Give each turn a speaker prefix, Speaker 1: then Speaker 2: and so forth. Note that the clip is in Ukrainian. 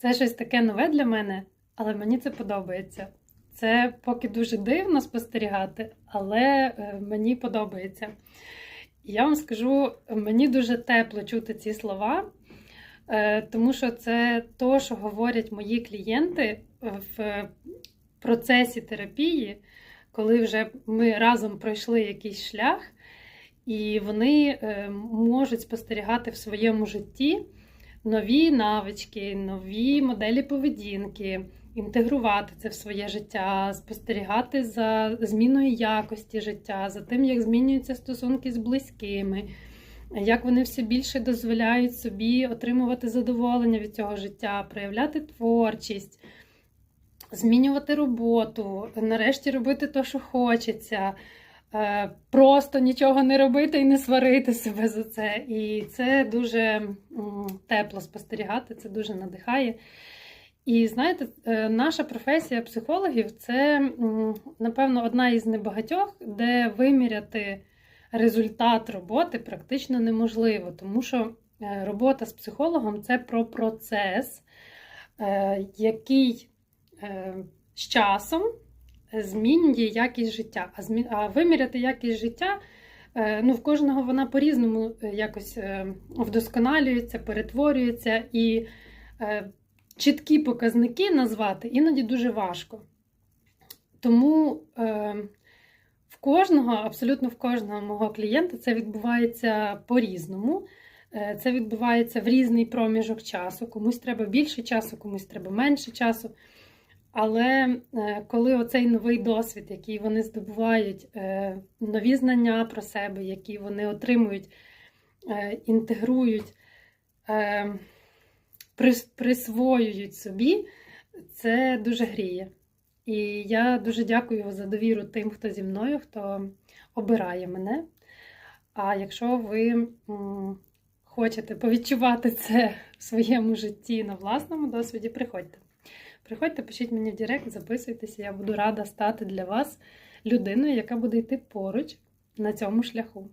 Speaker 1: Це щось таке нове для мене, але мені це подобається. Це поки дуже дивно спостерігати, але е, мені подобається. Я вам скажу, мені дуже тепло чути ці слова, е, тому що це то, що говорять мої клієнти в процесі терапії, коли вже ми разом пройшли якийсь шлях, і вони е, можуть спостерігати в своєму житті нові навички, нові моделі поведінки, інтегрувати це в своє життя, спостерігати за зміною якості життя, за тим, як змінюються стосунки з близькими, як вони все більше дозволяють собі отримувати задоволення від цього життя, проявляти творчість. Змінювати роботу, нарешті робити те, що хочеться, просто нічого не робити і не сварити себе за це. І це дуже тепло спостерігати, це дуже надихає. І знаєте, е, наша професія психологів це, напевно, одна із небагатьох, де виміряти результат роботи практично неможливо, тому що е, робота з психологом це про процес, е, який е, з часом змінює якість життя. А, змі... а виміряти якість життя е, ну, в кожного вона по-різному е, якось е, вдосконалюється, перетворюється, і чіткі показники назвати іноді дуже важко. Тому в кожного, абсолютно в кожного мого клієнта це відбувається по-різному. Це відбувається в різний проміжок часу. Комусь треба більше часу, комусь треба менше часу. Але е, коли оцей новий досвід, який вони здобувають, е, нові знання про себе, які вони отримують, е, інтегрують, присвоюють собі, це дуже гріє. І я дуже дякую за довіру тим, хто зі мною, хто обирає мене. А якщо ви хочете повідчувати це в своєму житті на власному досвіді, приходьте. Приходьте, пишіть мені в Директ, записуйтеся, я буду рада стати для вас людиною, яка буде йти поруч на цьому шляху.